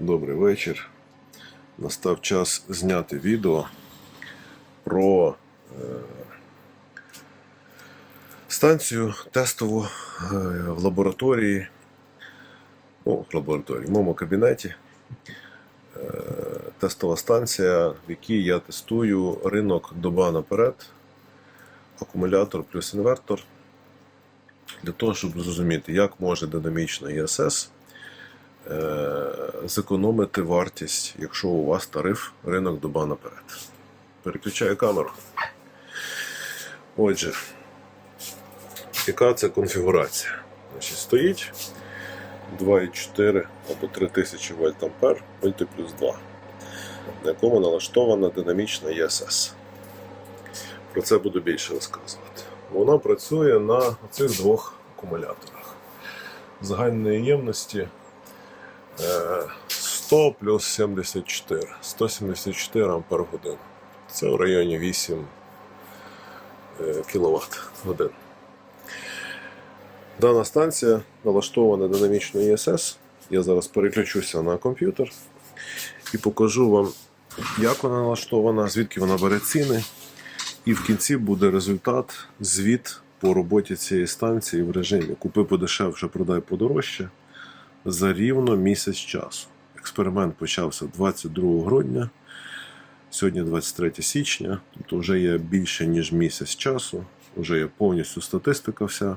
Добрий вечір. Настав час зняти відео про е, станцію тестову е, в лабораторії. Ну, в лабораторії, в моєму кабінеті. Е, тестова станція, в якій я тестую ринок доба наперед, акумулятор плюс інвертор. Для того, щоб зрозуміти, як може динамічна ІСС е, зекономити вартість, якщо у вас тариф ринок доба наперед. Переключаю камеру. Отже, яка це конфігурація? Значить, стоїть 2,4 або 3000 вольт ампер, вольти плюс 2, на якому налаштована динамічна ЄСС. Про це буду більше розказувати. Вона працює на цих двох акумуляторах загальної ємності е, 100 плюс 74, 174 ампер годин. Це в районі 8 кВт годин. Дана станція налаштована динамічно ІСС. Я зараз переключуся на комп'ютер і покажу вам, як вона налаштована, звідки вона бере ціни. І в кінці буде результат, звіт по роботі цієї станції в режимі Купи подешевше, продай подорожче за рівно місяць часу. Експеримент почався 22 грудня, сьогодні 23 січня, тобто вже є більше ніж місяць часу, вже є повністю статистика вся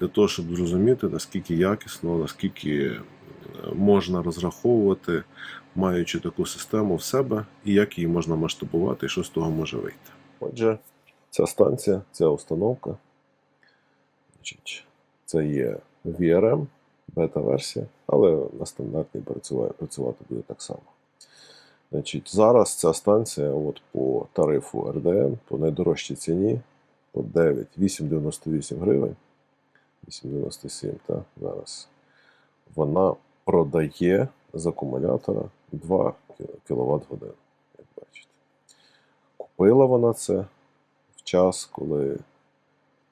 для того, щоб зрозуміти, наскільки якісно, наскільки е, можна розраховувати, маючи таку систему в себе, і як її можна масштабувати, і що з того може вийти. Отже, ця станція, ця установка, це є VRM, бета-версія, але на стандартній працюває, працювати буде так само. Значить, Зараз ця станція от по тарифу РДН, по найдорожчій ціні, по 9, 8,98 гривень. 8,97, так, зараз. Вона продає з акумулятора 2 кВт годин, як бачите. Купила вона це в час, коли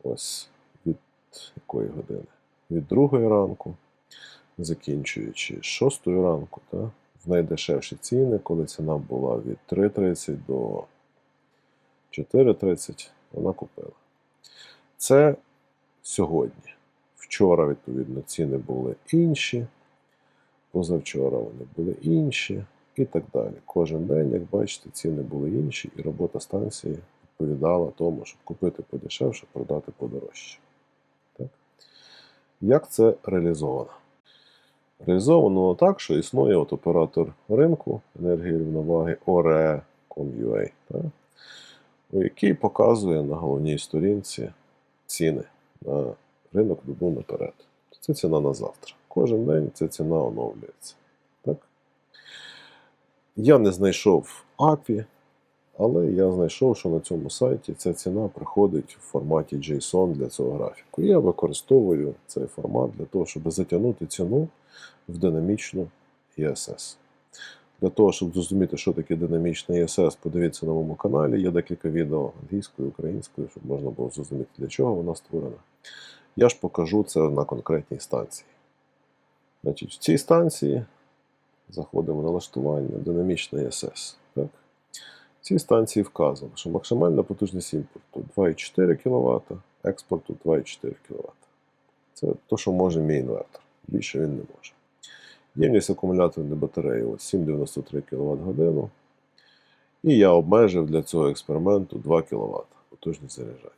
ось від якої години? Від 2 ранку, закінчуючи з 6 ранку, та, в найдешевші ціни, коли ціна була від 3,30 до 4,30, вона купила. Це сьогодні. Вчора, відповідно, ціни були інші, позавчора вони були інші і так далі. Кожен день, як бачите, ціни були інші, і робота станції відповідала тому, щоб купити подешевше, продати подорожче. Так? Як це реалізовано? Реалізовано так, що існує от оператор ринку енергії рівноваги ORE.com.ua, який показує на головній сторінці ціни на ринок добу наперед. Це ціна на завтра. Кожен день ця ціна оновлюється. Так? Я не знайшов API, але я знайшов, що на цьому сайті ця ціна приходить в форматі JSON для цього графіку. Я використовую цей формат для того, щоб затягнути ціну в динамічну ESS. Для того, щоб зрозуміти, що таке динамічна ESS, подивіться на моєму каналі. Є декілька відео англійською, українською, щоб можна було зрозуміти, для чого вона створена. Я ж покажу це на конкретній станції. Значить, В цій станції заходимо в налаштування, динамічна ESS. Так? В цій станції вказано, що максимальна потужність імпорту 2,4 кВт, експорту 2,4 кВт. Це те, що може мій інвертор. Більше він не може. Ємність акумуляторної батареї ось 7,93 кВт. І я обмежив для цього експерименту 2 кВт потужність заряджання.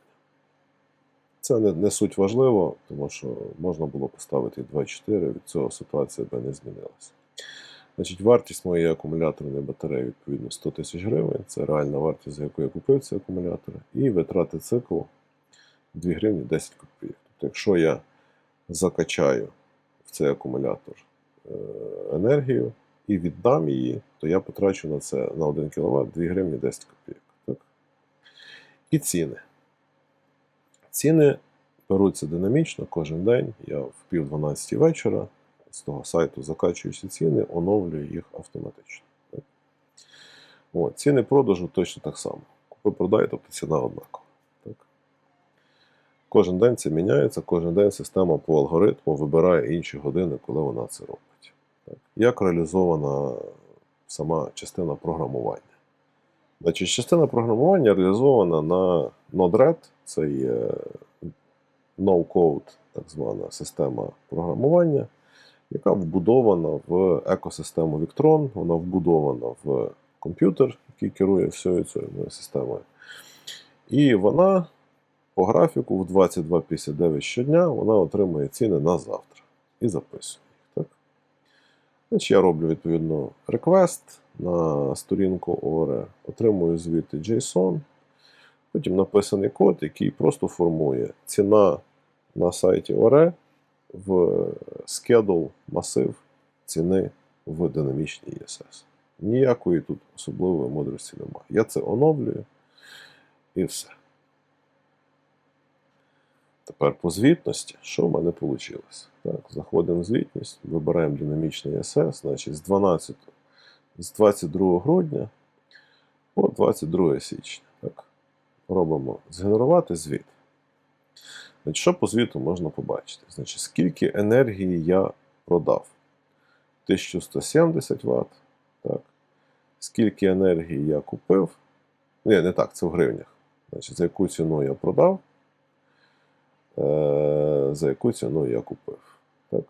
Це не, не суть важливо, тому що можна було поставити 2,4, від цього ситуація би не змінилася. Значить, Вартість моєї акумуляторної батареї відповідно 100 тисяч гривень. Це реальна вартість, за яку я купив ці акумулятори. І витрати циклу 2 гривні 10 копійок. Тобто, якщо я закачаю в цей акумулятор е, енергію і віддам її, то я потрачу на це на 1 кВт 2 гривні 10 копійок. Так? І ціни. Ціни беруться динамічно кожен день. Я в пів 12 вечора з того сайту закачую всі ціни, оновлюю їх автоматично. Так? От, ціни продажу точно так само. Купи-продай, тобто ціна однакова. Кожен день це міняється, кожен день система по алгоритму вибирає інші години, коли вона це робить. Так? Як реалізована сама частина програмування? Значить, частина програмування реалізована на Node-RED, це є no-code, так звана система програмування, яка вбудована в екосистему Victron, вона вбудована в комп'ютер, який керує всією цією системою. І вона по графіку в 22.59 щодня вона отримує ціни на завтра і записує їх. Так? Значить, я роблю відповідно реквест на сторінку ORE, отримую звідти JSON, потім написаний код, який просто формує ціна на сайті ORE в schedule масив ціни в динамічній ESS. Ніякої тут особливої мудрості немає. Я це оновлюю і все. Тепер по звітності, що в мене вийшло? Так, заходимо в звітність, вибираємо динамічний ESS, значить з 12, з 22 грудня по 22 січня. Так. Робимо згенерувати звіт. Значить, Що по звіту можна побачити? Значить, Скільки енергії я продав? 1170 Вт. Так. Скільки енергії я купив? Ні, не так, це в гривнях. Значить, За яку ціну я продав, за яку ціну я купив. Так.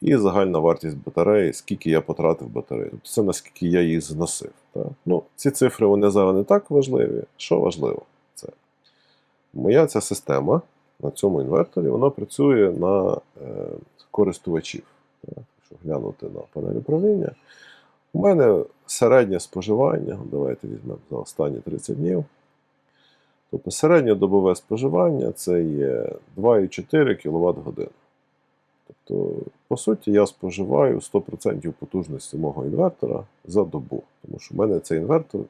І загальна вартість батареї, скільки я потратив батареї. Тобто це наскільки я її зносив. Так. Ну, Ці цифри вони зараз не так важливі. Що важливо? Це моя ця система на цьому інверторі вона працює на е, користувачів. Так. Якщо глянути на панель управління, у мене середнє споживання, давайте візьмемо за останні 30 днів. Тобто середнє добове споживання це є 2,4 кВт годин. Тобто, по суті, я споживаю 100% потужності мого інвертора за добу. Тому що в мене цей інвертор,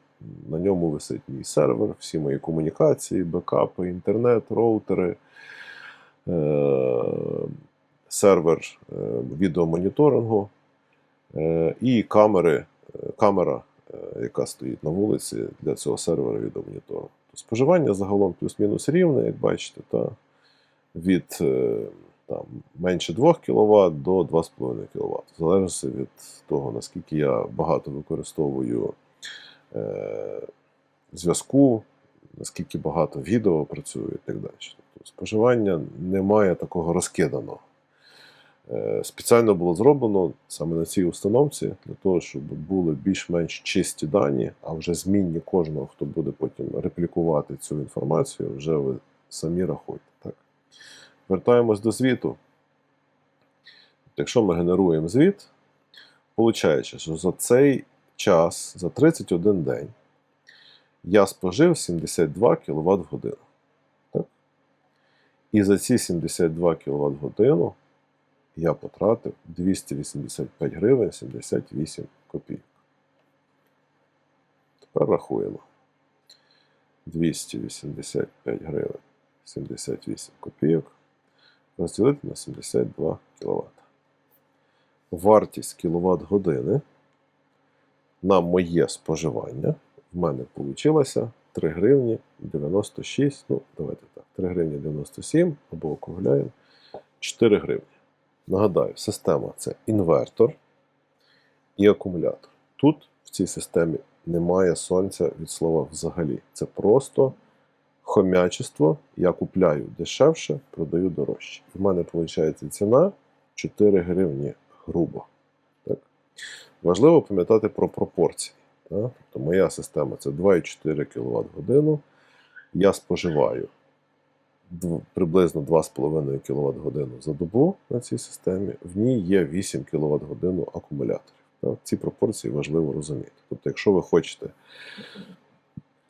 на ньому висить мій сервер, всі мої комунікації, бекапи, інтернет, роутери, е- сервер е- відеомоніторингу е- і камери, камера, яка стоїть на вулиці для цього сервера відеомоніторингу. Споживання загалом плюс-мінус рівне, як бачите, та від е, там, менше 2 кВт до 2,5 кВт. В залежності від того, наскільки я багато використовую е, зв'язку, наскільки багато відео працюю і так далі. Тобто споживання немає такого розкиданого. Е, Спеціально було зроблено саме на цій установці для того, щоб були більш-менш чисті дані, а вже змінні кожного, хто буде потім реплікувати цю інформацію, вже ви самі рахуйте. Так? Вертаємось до звіту. Якщо ми генеруємо звіт, виходить, що за цей час, за 31 день, я спожив 72 кВт годину. Так? І за ці 72 кВт годину я потратив 285 гривень 78 копійок. Тепер рахуємо. 285 гривень 78 копійок розділити на 72 кВт. Вартість кВт години на моє споживання в мене вийшло 3 гривні 96, ну, давайте так, 3 гривні 97 або округляємо 4 гривні. Нагадаю, система це інвертор і акумулятор. Тут в цій системі немає сонця від слова взагалі. Це просто хомячество. Я купляю дешевше, продаю дорожче. У мене виходить ціна 4 гривні грубо. Так? Важливо пам'ятати про пропорції. Так? Тобто моя система це 2,4 кВт годину. Я споживаю приблизно 2,5 кВт годину за добу на цій системі. В ній є 8 кВт годину акумуляторів. Ці пропорції важливо розуміти. Тобто, якщо ви хочете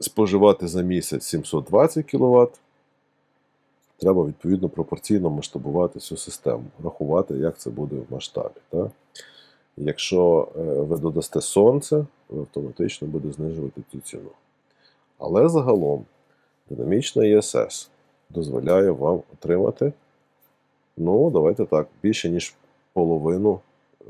споживати за місяць 720 кВт, треба відповідно пропорційно масштабувати цю систему, рахувати, як це буде в масштабі. Якщо е, ви додасте сонце, ви автоматично буде знижувати цю ціну. Але загалом динамічна ESS дозволяє вам отримати, ну, давайте так, більше, ніж половину, е,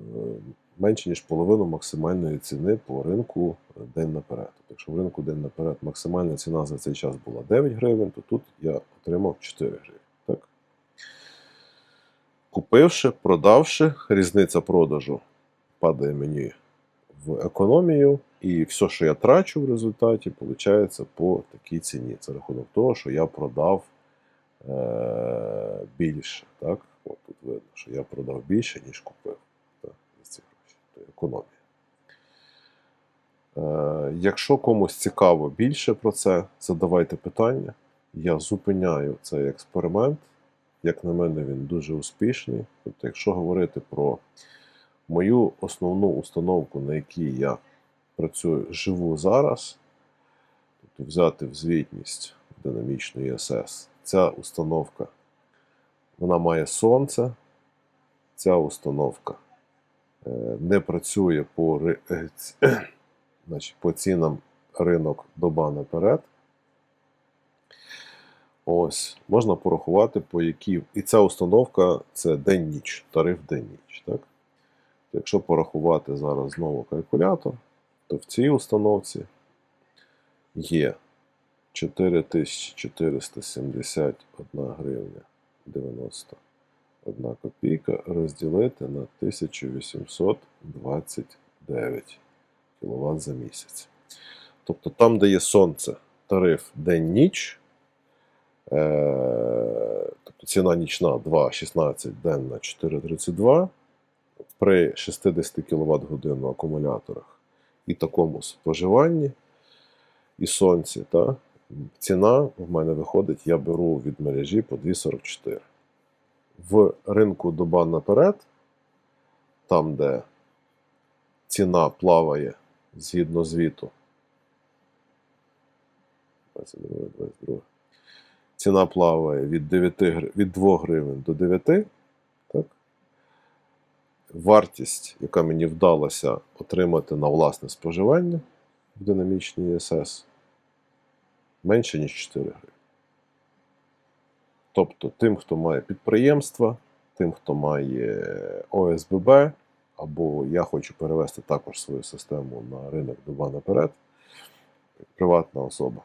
менше, ніж половину максимальної ціни по ринку е, день наперед. Якщо в ринку день наперед максимальна ціна за цей час була 9 гривень, то тут я отримав 4 гривні. Так? Купивши, продавши, різниця продажу падає мені в економію, і все, що я трачу в результаті, виходить по такій ціні. Це рахунок того, що я продав е- більше. Так? От тут видно, що я продав більше, ніж купив так, ці гроші. То економія. Е, якщо комусь цікаво більше про це, задавайте питання. Я зупиняю цей експеримент. Як на мене, він дуже успішний. Тобто, якщо говорити про мою основну установку, на якій я працюю, живу зараз, тобто взяти в звітність динамічну ІСС, ця установка вона має сонце, ця установка е, не працює по, е, ц- значить, по цінам ринок доба наперед. Ось, можна порахувати, по якій. І ця установка це день-ніч, тариф день-ніч. Так? Якщо порахувати зараз знову калькулятор, то в цій установці є 4471 гривня 91 копійка розділити на 1829 кВт за місяць. Тобто там, де є сонце, тариф день-ніч, е, тобто ціна нічна 2,16, денна 4,32 при 60 кВт годину акумуляторах і такому споживанні, і сонці, та, ціна в мене виходить, я беру від мережі по 2,44. В ринку доба наперед, там, де ціна плаває згідно звіту. 22, 22. Ціна плаває від, 9, гри- від 2 гривень до 9. Так? Вартість, яка мені вдалося отримати на власне споживання в динамічній ЄСС, менше, ніж 4 гривні. Тобто тим, хто має підприємства, тим, хто має ОСББ, або я хочу перевести також свою систему на ринок доба наперед, приватна особа,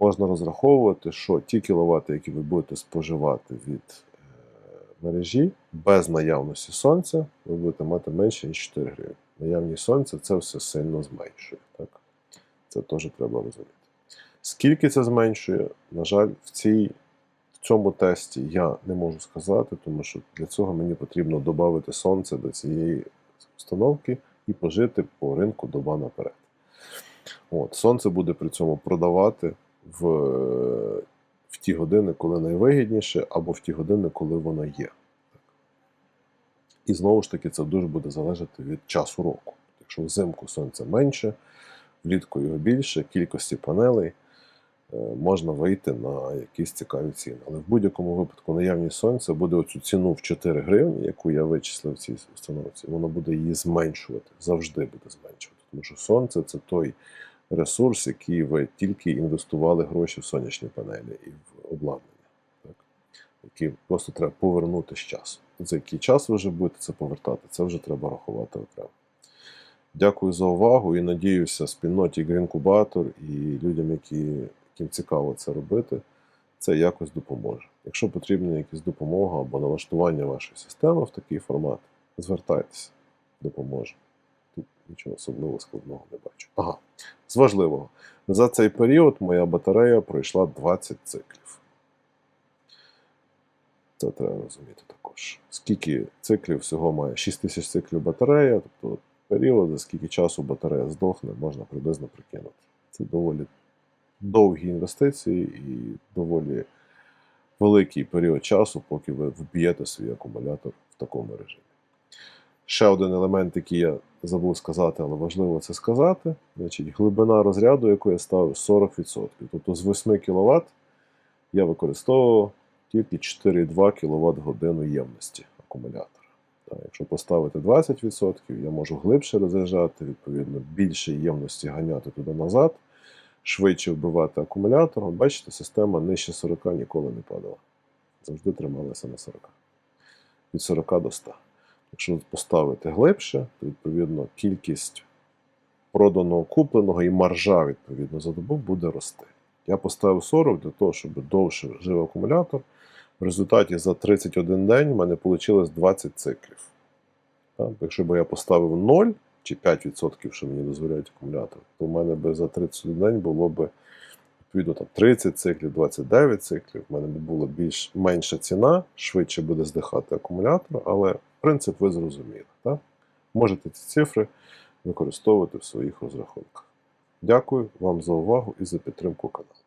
можна розраховувати, що ті кіловати, які ви будете споживати від е, мережі, без наявності сонця, ви будете мати менше, ніж 4 гривні. Наявність сонця це все сильно зменшує. Так? Це теж треба розуміти. Скільки це зменшує, на жаль, в цій в цьому тесті я не можу сказати, тому що для цього мені потрібно додати сонце до цієї установки і пожити по ринку доба наперед. От, сонце буде при цьому продавати в, в ті години, коли найвигідніше, або в ті години, коли воно є. І знову ж таки, це дуже буде залежати від часу року. Якщо взимку сонця менше, влітку його більше, кількості панелей можна вийти на якісь цікаві ціни. Але в будь-якому випадку наявність сонця буде оцю ціну в 4 гривні, яку я вичислив в цій установці, воно буде її зменшувати, завжди буде зменшувати. Тому що сонце це той ресурс, який ви тільки інвестували гроші в сонячні панелі і в обладнання, так? який просто треба повернути з часу. За який час ви вже будете це повертати, це вже треба рахувати окремо. Дякую за увагу і надіюся, спільноті Грінкубатор і людям, які, яким цікаво це робити, це якось допоможе. Якщо потрібна якась допомога або налаштування вашої системи в такий формат, звертайтеся, допоможе. Тут нічого особливо складного не бачу. Ага, з важливого. За цей період моя батарея пройшла 20 циклів. Це треба розуміти також. Скільки циклів всього має? 6 тисяч циклів батарея, тобто період, за скільки часу батарея здохне, можна приблизно прикинути. Це доволі довгі інвестиції і доволі великий період часу, поки ви вб'єте свій акумулятор в такому режимі. Ще один елемент, який я забув сказати, але важливо це сказати. Значить, глибина розряду, яку я ставив 40%. Тобто з 8 кВт я використовував тільки 4,2 кВт годину ємності акумулятора. Так, якщо поставити 20%, я можу глибше розряджати, відповідно, більше ємності ганяти туди назад, швидше вбивати акумулятор. Бачите, система нижче 40 ніколи не падала. Завжди трималася на 40. Від 40 до 100. Якщо поставити глибше, то відповідно кількість проданого купленого і маржа відповідно за добу буде рости. Я поставив 40 для того, щоб довше жив акумулятор, В результаті за 31 день в мене вийшло 20 циклів. Якщо б я поставив 0 чи 5%, що мені дозволяють акумулятор, то в мене би за 31 день було б відповідно там 30 циклів, 29 циклів. В мене б була більш менша ціна, швидше буде здихати акумулятор, але принцип ви зрозуміли. Так? Можете ці цифри використовувати в своїх розрахунках. Дякую вам за увагу і за підтримку каналу.